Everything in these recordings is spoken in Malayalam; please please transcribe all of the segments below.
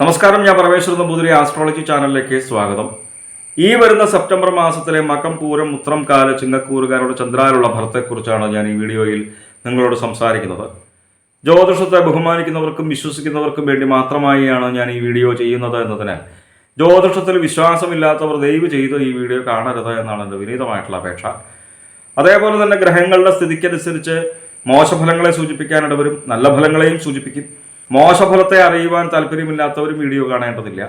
നമസ്കാരം ഞാൻ പരമേശ്വരൻ നമ്പൂതിരി ആസ്ട്രോളജി ചാനലിലേക്ക് സ്വാഗതം. ഈ വരുന്ന സെപ്റ്റംബർ മാസത്തിലെ മകം പൂരം ഉത്രം കാല ചിങ്ങക്കൂറുകാരുടെ ചന്ദ്രാലുള്ള ഭരത്തെക്കുറിച്ചാണ് ഞാൻ ഈ വീഡിയോയിൽ നിങ്ങളോട് സംസാരിക്കുന്നത്. ജ്യോതിഷത്തെ ബഹുമാനിക്കുന്നവർക്കും വിശ്വസിക്കുന്നവർക്കും വേണ്ടി മാത്രമായാണ് ഞാൻ ഈ വീഡിയോ ചെയ്യുന്നത് എന്നതിനാൽ ജ്യോതിഷത്തിൽ വിശ്വാസമില്ലാത്തവർ ദയവ് ചെയ്ത് ഈ വീഡിയോ കാണരുത് എന്നാണ് എന്റെ വിനീതമായിട്ടുള്ള അപേക്ഷ. അതേപോലെ തന്നെ ഗ്രഹങ്ങളുടെ സ്ഥിതിക്കനുസരിച്ച് മോശഫലങ്ങളെ സൂചിപ്പിക്കാനിടവരും നല്ല ഫലങ്ങളെയും സൂചിപ്പിക്കും. മോശഫലത്തെ അറിയുവാൻ താല്പര്യമില്ലാത്തവർ വീഡിയോ കാണേണ്ടതില്ല.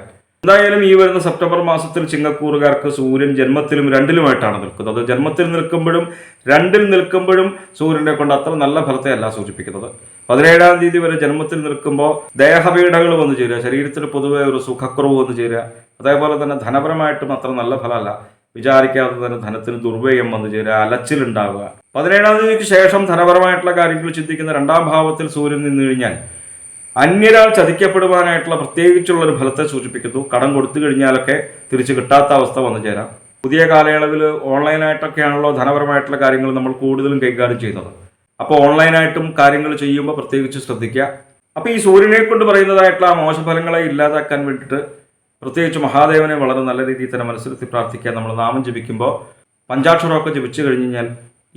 എന്തായാലും ഈ വരുന്ന സെപ്റ്റംബർ മാസത്തിൽ ചിങ്ങക്കൂറുകാർക്ക് സൂര്യൻ ജന്മത്തിലും രണ്ടിലുമായിട്ടാണ് നിൽക്കുന്നത്. ജന്മത്തിൽ നിൽക്കുമ്പോഴും രണ്ടിൽ നിൽക്കുമ്പോഴും സൂര്യനെ കൊണ്ട് അത്ര നല്ല ഫലത്തെ അല്ല സൂചിപ്പിക്കുന്നത്. പതിനേഴാം തീയതി വരെ ജന്മത്തിൽ നിൽക്കുമ്പോൾ ദേഹപീഠകൾ വന്നു ചേരുക ശരീരത്തിന് പൊതുവെ ഒരു സുഖക്കുറവ് വന്നു ചേരുക അതേപോലെ തന്നെ ധനപരമായിട്ടും അത്ര നല്ല ഫലമല്ല. വിചാരിക്കാതെ തന്നെ ധനത്തിന് ദുർവ്യയം വന്നു ചേരുക അലച്ചിലുണ്ടാവുക. പതിനേഴാം തീയതിക്ക് ശേഷം ധനപരമായിട്ടുള്ള കാര്യങ്ങൾ ചിന്തിക്കുന്ന രണ്ടാം ഭാവത്തിൽ സൂര്യൻ നിന്നു കഴിഞ്ഞാൽ അന്യരാൾ ചതിക്കപ്പെടുവാനായിട്ടുള്ള പ്രത്യേകിച്ചുള്ള ഒരു ഫലത്തെ സൂചിപ്പിക്കുന്നു. കടം കൊടുത്തു കഴിഞ്ഞാലൊക്കെ തിരിച്ചു കിട്ടാത്ത അവസ്ഥ വന്നു ചേരാം. പുതിയ കാലയളവിൽ ഓൺലൈനായിട്ടൊക്കെയാണല്ലോ ധനപരമായിട്ടുള്ള കാര്യങ്ങൾ നമ്മൾ കൂടുതലും കൈകാര്യം ചെയ്യുന്നത്. അപ്പോൾ ഓൺലൈനായിട്ടും കാര്യങ്ങൾ ചെയ്യുമ്പോൾ പ്രത്യേകിച്ച് ശ്രദ്ധിക്കുക. അപ്പോൾ ഈ സൂര്യനെ കൊണ്ട് പറയുന്നതായിട്ടുള്ള മോശഫലങ്ങളെ ഇല്ലാതാക്കാൻ വേണ്ടിയിട്ട് പ്രത്യേകിച്ച് മഹാദേവനെ വളരെ നല്ല രീതിയിൽ തന്നെ മനസ്സിലെത്തി പ്രാർത്ഥിക്കുക. നമ്മൾ നാമം ജപിക്കുമ്പോൾ പഞ്ചാക്ഷരമൊക്കെ ജപിച്ചു കഴിഞ്ഞ് കഴിഞ്ഞാൽ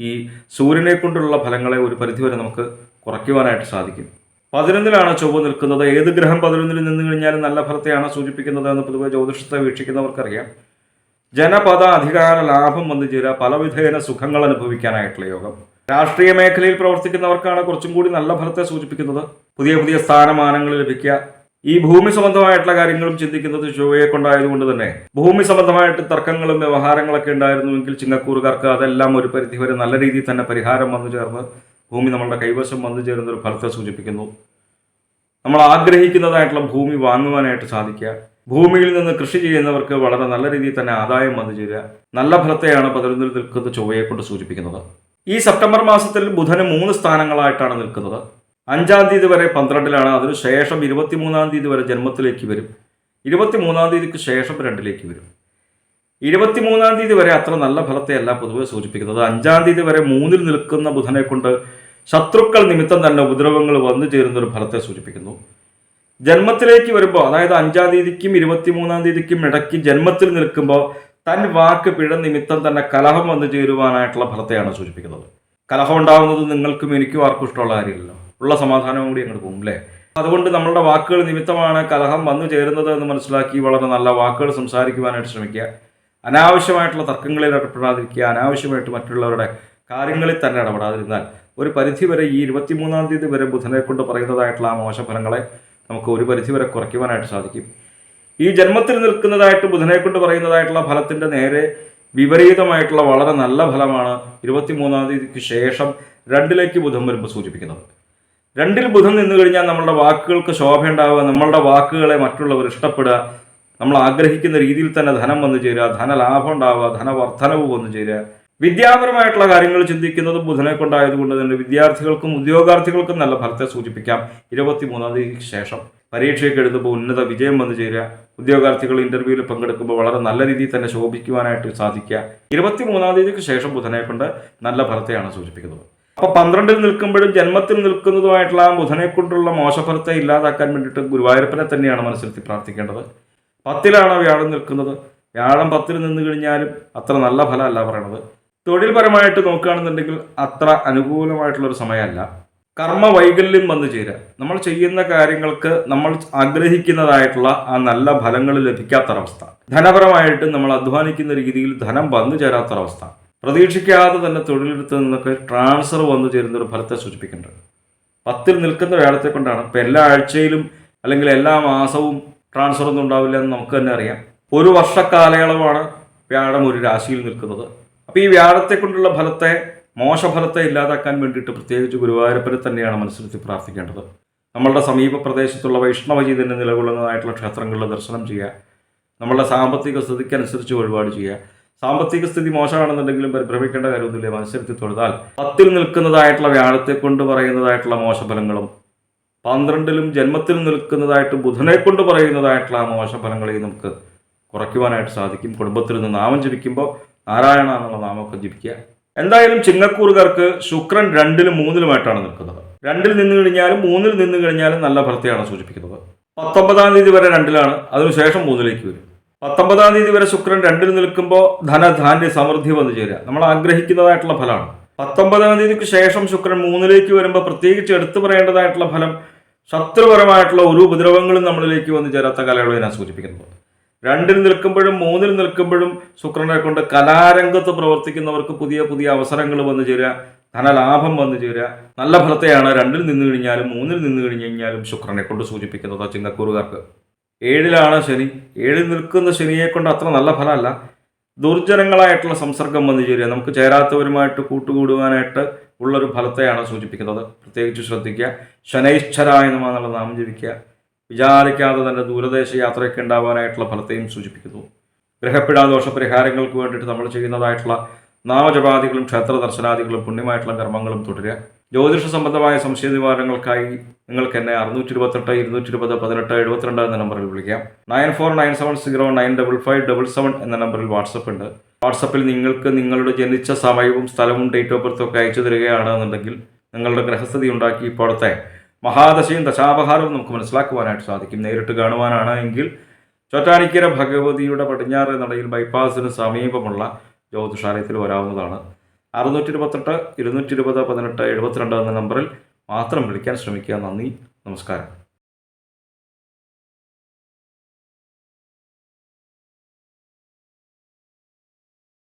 ഈ സൂര്യനെ കൊണ്ടുള്ള ഫലങ്ങളെ ഒരു പരിധിവരെ നമുക്ക് കുറയ്ക്കുവാനായിട്ട് സാധിക്കും. പതിനൊന്നിലാണ് ചൊവ്വ നിൽക്കുന്നത്. ഏത് ഗ്രഹം പതിനൊന്നിൽ നിന്ന് കഴിഞ്ഞാലും നല്ല ഫലത്തെയാണ് സൂചിപ്പിക്കുന്നത് എന്ന് പൊതുവെ ജ്യോതിഷത്തെ വീക്ഷിക്കുന്നവർക്കറിയാം. ജനപദ അധികാര ലാഭം വന്നു ചേരുക പലവിധേന സുഖങ്ങൾ അനുഭവിക്കാനായിട്ടുള്ള യോഗം. രാഷ്ട്രീയ മേഖലയിൽ പ്രവർത്തിക്കുന്നവർക്കാണ് കുറച്ചും കൂടി നല്ല ഫലത്തെ സൂചിപ്പിക്കുന്നത്. പുതിയ പുതിയ സ്ഥാനമാനങ്ങൾ ലഭിക്കുക. ഈ ഭൂമി സംബന്ധമായിട്ടുള്ള കാര്യങ്ങളും ചിന്തിക്കുന്നത് ചൊവ്വയെ കൊണ്ടായതുകൊണ്ട് തന്നെ. ഭൂമി സംബന്ധമായിട്ട് തർക്കങ്ങളും വ്യവഹാരങ്ങളൊക്കെ ഉണ്ടായിരുന്നുവെങ്കിൽ ചിങ്ങക്കൂറുകാർക്ക് അതെല്ലാം ഒരു പരിധിവരെ നല്ല രീതിയിൽ തന്നെ പരിഹാരം വന്നു ചേർന്ന് ഭൂമി നമ്മളുടെ കൈവശം വന്നു ചേരുന്ന ഒരു ഫലത്തെ സൂചിപ്പിക്കുന്നു. നമ്മൾ ആഗ്രഹിക്കുന്നതായിട്ടുള്ള ഭൂമി വാങ്ങുവാനായിട്ട് സാധിക്കുക. ഭൂമിയിൽ നിന്ന് കൃഷി ചെയ്യുന്നവർക്ക് വളരെ നല്ല രീതിയിൽ തന്നെ ആദായം വന്നു ചേരുക. നല്ല ഫലത്തെയാണ് പതിനൊന്നിൽ നിൽക്കുന്ന ചൊവ്വയെ കൊണ്ട് സൂചിപ്പിക്കുന്നത്. ഈ സെപ്റ്റംബർ മാസത്തിൽ ബുധന് മൂന്ന് സ്ഥാനങ്ങളായിട്ടാണ് നിൽക്കുന്നത്. അഞ്ചാം തീയതി വരെ പന്ത്രണ്ടിലാണ് അതിനുശേഷം ഇരുപത്തിമൂന്നാം തീയതി വരെ ജന്മത്തിലേക്ക് വരും. ഇരുപത്തിമൂന്നാം തീയതിക്ക് ശേഷം രണ്ടിലേക്ക് വരും. ഇരുപത്തിമൂന്നാം തീയതി വരെ അത്ര നല്ല ഫലത്തെയല്ല പൊതുവെ സൂചിപ്പിക്കുന്നത്. അഞ്ചാം തീയതി വരെ മൂന്നിൽ നിൽക്കുന്ന ബുധനെ കൊണ്ട് ശത്രുക്കൾ നിമിത്തം തന്നെ ഉപദ്രവങ്ങൾ വന്നു ചേരുന്ന ഒരു ഫലത്തെ സൂചിപ്പിക്കുന്നു. ജന്മത്തിലേക്ക് വരുമ്പോൾ അതായത് അഞ്ചാം തീയതിക്കും ഇരുപത്തിമൂന്നാം തീയതിക്കും ഇടയ്ക്ക് ജന്മത്തിൽ നിൽക്കുമ്പോൾ തൻ വാക്ക് പിഴ നിമിത്തം തന്നെ കലഹം വന്നു ചേരുവാനായിട്ടുള്ള ഫലത്തെയാണ് സൂചിപ്പിക്കുന്നത്. കലഹം ഉണ്ടാകുന്നത് നിങ്ങൾക്കും എനിക്കും ആർക്കും ഇഷ്ടമുള്ള കാര്യമില്ലല്ലോ. ഉള്ള സമാധാനവും കൂടി അങ്ങോട്ട് പോകും അല്ലേ? അതുകൊണ്ട് നമ്മളുടെ വാക്കുകൾ നിമിത്തമാണ് കലഹം വന്നു ചേരുന്നത് എന്ന് മനസ്സിലാക്കി വളരെ നല്ല വാക്കുകൾ സംസാരിക്കുവാനായിട്ട് ശ്രമിക്കുക. അനാവശ്യമായിട്ടുള്ള തർക്കങ്ങളിൽ ഇടപെടാതിരിക്കുക അനാവശ്യമായിട്ട് മറ്റുള്ളവരുടെ കാര്യങ്ങളിൽ തന്നെ ഇടപെടാതിരുന്നാൽ ഒരു പരിധി വരെ ഈ ഇരുപത്തിമൂന്നാം തീയതി വരെ ബുധനെ കൊണ്ട് പറയുന്നതായിട്ടുള്ള ആ മോശഫലങ്ങളെ നമുക്ക് ഒരു പരിധി വരെ കുറയ്ക്കുവാനായിട്ട് സാധിക്കും. ഈ ജന്മത്തിൽ നിൽക്കുന്നതായിട്ട് ബുധനെ കൊണ്ട് പറയുന്നതായിട്ടുള്ള ഫലത്തിന്റെ നേരെ വിപരീതമായിട്ടുള്ള വളരെ നല്ല ഫലമാണ് ഇരുപത്തിമൂന്നാം തീയതിക്ക് ശേഷം രണ്ടിലേക്ക് ബുധൻ വരുമ്പോൾ സൂചിപ്പിക്കുന്നത്. രണ്ടിൽ ബുധൻ നിന്നു കഴിഞ്ഞാൽ നമ്മളുടെ വാക്കുകൾക്ക് ശോഭയുണ്ടാവുക നമ്മളുടെ വാക്കുകളെ മറ്റുള്ളവർ ഇഷ്ടപ്പെടുക നമ്മൾ ആഗ്രഹിക്കുന്ന രീതിയിൽ തന്നെ ധനം വന്നു ചേരുക ധനലാഭം ഉണ്ടാവുക ധനവർദ്ധനവ് വന്നു ചേരുക. വിദ്യാപരമായിട്ടുള്ള കാര്യങ്ങൾ ചിന്തിക്കുന്നത് ബുധനെ കൊണ്ടായതുകൊണ്ട് തന്നെ വിദ്യാർത്ഥികൾക്കും ഉദ്യോഗാർത്ഥികൾക്കും നല്ല ഫലത്തെ സൂചിപ്പിക്കാം. ഇരുപത്തിമൂന്നാം തീയതിക്ക് ശേഷം പരീക്ഷയൊക്കെ എഴുതുമ്പോൾ ഉന്നത വിജയം വന്നു ചേരുക. ഉദ്യോഗാർത്ഥികൾ ഇന്റർവ്യൂവിൽ പങ്കെടുക്കുമ്പോൾ വളരെ നല്ല രീതിയിൽ തന്നെ ശോഭിക്കുവാനായിട്ട് സാധിക്കുക. ഇരുപത്തിമൂന്നാം തീയതിക്ക് ശേഷം ബുധനെ കൊണ്ട് നല്ല ഫലത്തെയാണ് സൂചിപ്പിക്കുന്നത്. അപ്പൊ പന്ത്രണ്ടിൽ നിൽക്കുമ്പോഴും ജന്മത്തിൽ നിൽക്കുന്നതുമായിട്ടുള്ള ബുധനെ കൊണ്ടുള്ള മോശഫലത്തെ ഇല്ലാതാക്കാൻ വേണ്ടിയിട്ട് ഗുരുവായൂരപ്പനെ തന്നെയാണ് മനസ്സിലെത്തി പ്രാർത്ഥിക്കേണ്ടത്. പത്തിലാണ് വ്യാഴം നിൽക്കുന്നത്. വ്യാഴം പത്തിൽ നിന്ന് കഴിഞ്ഞാലും അത്ര നല്ല ഫലമല്ല പറയണത്. തൊഴിൽപരമായിട്ട് നോക്കുകയാണെന്നുണ്ടെങ്കിൽ അത്ര അനുകൂലമായിട്ടുള്ള ഒരു സമയമല്ല. കർമ്മ വൈകല്യം വന്നു ചേരുക. നമ്മൾ ചെയ്യുന്ന കാര്യങ്ങൾക്ക് നമ്മൾ ആഗ്രഹിക്കുന്നതായിട്ടുള്ള ആ നല്ല ഫലങ്ങൾ ലഭിക്കാത്തൊരവസ്ഥ. ധനപരമായിട്ട് നമ്മൾ അധ്വാനിക്കുന്ന രീതിയിൽ ധനം വന്നു ചേരാത്തൊരവസ്ഥ. പ്രതീക്ഷിക്കാതെ തന്നെ തൊഴിലെടുത്ത് നിന്നൊക്കെ ട്രാൻസ്ഫർ വന്നു ചേരുന്ന ഒരു ഫലത്തെ സൂചിപ്പിക്കേണ്ടത് പത്തിൽ നിൽക്കുന്ന വേളത്തെ കൊണ്ടാണ്. ഇപ്പം എല്ലാ ആഴ്ചയിലും അല്ലെങ്കിൽ എല്ലാ മാസവും ട്രാൻസ്ഫർ ഒന്നും ഉണ്ടാവില്ല എന്ന് നമുക്ക് തന്നെ അറിയാം. ഒരു വർഷക്കാലയളവാണ് വ്യാഴം ഒരു രാശിയിൽ നിൽക്കുന്നത്. അപ്പോൾ ഈ വ്യാഴത്തെ കൊണ്ടുള്ള ഫലത്തെ മോശഫലത്തെ ഇല്ലാതാക്കാൻ വേണ്ടിയിട്ട് പ്രത്യേകിച്ച് ഗുരുവായൂരപ്പനെ തന്നെയാണ് മനസ്സിലെത്തി പ്രാർത്ഥിക്കേണ്ടത്. നമ്മളുടെ സമീപ പ്രദേശത്തുള്ള വൈഷ്ണവജി തന്നെ നിലകൊള്ളുന്നതായിട്ടുള്ള ക്ഷേത്രങ്ങളിൽ ദർശനം ചെയ്യുക. നമ്മളുടെ സാമ്പത്തിക സ്ഥിതിക്കനുസരിച്ച് വഴിപാട് ചെയ്യുക. സാമ്പത്തിക സ്ഥിതി മോശമാണെന്നുണ്ടെങ്കിലും പരിഭ്രമിക്കേണ്ട കാര്യമൊന്നുമില്ല. മത്സരത്തിൽ തൊഴുതാൽ പത്തിൽ നിൽക്കുന്നതായിട്ടുള്ള വ്യാഴത്തെ കൊണ്ട് പറയുന്നതായിട്ടുള്ള മോശഫലങ്ങളും പന്ത്രണ്ടിലും ജന്മത്തിൽ നിൽക്കുന്നതായിട്ട് ബുധനെ കൊണ്ട് പറയുന്നതായിട്ടുള്ള ആ മോശഫലങ്ങളെയും നമുക്ക് കുറയ്ക്കുവാനായിട്ട് സാധിക്കും. കുടുംബത്തിൽ നിന്ന് നാമം ജപിക്കുമ്പോൾ നാരായണ എന്നുള്ള നാമൊക്കെ ജപിക്കുക. എന്തായാലും ചിങ്ങക്കൂറുകാർക്ക് ശുക്രൻ രണ്ടിലും മൂന്നിലുമായിട്ടാണ് നിൽക്കുന്നത്. രണ്ടിൽ നിന്ന് കഴിഞ്ഞാലും മൂന്നിൽ നിന്ന് കഴിഞ്ഞാലും നല്ല ഫലത്തെയാണ് സൂചിപ്പിക്കുന്നത്. പത്തൊമ്പതാം തീയതി വരെ രണ്ടിലാണ് അതിനുശേഷം മൂന്നിലേക്ക് വരും. പത്തൊമ്പതാം തീയതി വരെ ശുക്രൻ രണ്ടിൽ നിൽക്കുമ്പോൾ ധനധാന്യ സമൃദ്ധി വന്നു ചേരുക. നമ്മൾ ആഗ്രഹിക്കുന്നതായിട്ടുള്ള ഫലമാണ്. പത്തൊമ്പതാം തീയതിക്ക് ശേഷം ശുക്രൻ മൂന്നിലേക്ക് വരുമ്പോൾ പ്രത്യേകിച്ച് എടുത്തു പറയേണ്ടതായിട്ടുള്ള ഫലം ശത്രുപരമായിട്ടുള്ള ഒരു ഉപദ്രവങ്ങളും നമ്മളിലേക്ക് വന്നു ചേരാത്ത കാലയളവിനാണ് സൂചിപ്പിക്കുന്നത്. രണ്ടിൽ നിൽക്കുമ്പോഴും മൂന്നിൽ നിൽക്കുമ്പോഴും ശുക്രനെ കൊണ്ട് കലാരംഗത്ത് പ്രവർത്തിക്കുന്നവർക്ക് പുതിയ പുതിയ അവസരങ്ങൾ വന്നു ചേരുക ധനലാഭം വന്നു ചേരുക. നല്ല ഫലത്തെയാണ് രണ്ടിൽ നിന്ന് കഴിഞ്ഞാലും മൂന്നിൽ നിന്ന് കഴിഞ്ഞ് കഴിഞ്ഞാലും ശുക്രനെ കൊണ്ട് സൂചിപ്പിക്കുന്നത് ചിങ്ങക്കൂറുകാർക്ക് ഏഴിലാണ് ശനി. ഏഴിൽ നിൽക്കുന്ന ശനിയെ കൊണ്ട് അത്ര നല്ല ഫലമല്ല. ദുർജനങ്ങളായിട്ടുള്ള സംസർഗം വന്നു ചേരുക. നമുക്ക് ചേരാത്തവരുമായിട്ട് കൂട്ടുകൂടുവാനായിട്ട് ഉള്ളൊരു ഫലത്തെയാണ് സൂചിപ്പിക്കുന്നത്. പ്രത്യേകിച്ച് ശ്രദ്ധിക്കുക. ശനൈശ്വരായനമാണെന്നുള്ള എന്നുള്ള നാമം ജപിക്കുക. വിചാരിക്കാതെ തന്നെ ദൂരദേശ യാത്രയൊക്കെ ഉണ്ടാവാനായിട്ടുള്ള ഫലത്തെയും സൂചിപ്പിക്കുന്നു. ഗ്രഹപ്പിടാ ദോഷപരിഹാരങ്ങൾക്ക് വേണ്ടിയിട്ട് നമ്മൾ ചെയ്യുന്നതായിട്ടുള്ള നാമജപാദികളും ക്ഷേത്ര ദർശനാദികളും പുണ്യമായിട്ടുള്ള കർമ്മങ്ങളും തുടരുക. ജ്യോതിഷ സംബന്ധമായ സംശയ നിവാരണങ്ങൾക്കായി നിങ്ങൾക്ക് എന്നെ അറുന്നൂറ്റി ഇരുപത്തെട്ട് ഇരുന്നൂറ്റി ഇരുപത് പതിനെട്ട് എഴുപത്തിരണ്ട് എന്ന നമ്പറിൽ വിളിക്കാം. Nine four nine seven zero nine double five double seven എന്ന നമ്പറിൽ വാട്സപ്പ് ഉണ്ട്. വാട്സപ്പിൽ നിങ്ങൾക്ക് നിങ്ങളുടെ ജനിച്ച സമയവും സ്ഥലവും ഡേറ്റ് ഓഫ് ബർത്തും ഒക്കെ അയച്ചു തരികയാണെന്നുണ്ടെങ്കിൽ നിങ്ങളുടെ ഗ്രഹസ്ഥിതി ഉണ്ടാക്കി ഇപ്പോഴത്തെ മഹാദശയും ദശാപഹാരവും നമുക്ക് മനസ്സിലാക്കുവാനായിട്ട് സാധിക്കും. നേരിട്ട് കാണുവാനാണ് എങ്കിൽ ചോറ്റാനിക്കര ഭഗവതിയുടെ പടിഞ്ഞാറ് നടയിൽ ബൈപ്പാസിന് സമീപമുള്ള ജ്യോതിഷാലയത്തിൽ വരാവുന്നതാണ്. അറുന്നൂറ്റി ഇരുപത്തെട്ട് ഇരുന്നൂറ്റി ഇരുപത് പതിനെട്ട് എഴുപത്തിരണ്ട് എന്ന നമ്പറിൽ മാത്രം വിളിക്കാൻ ശ്രമിക്കുക. നന്ദി നമസ്കാരം.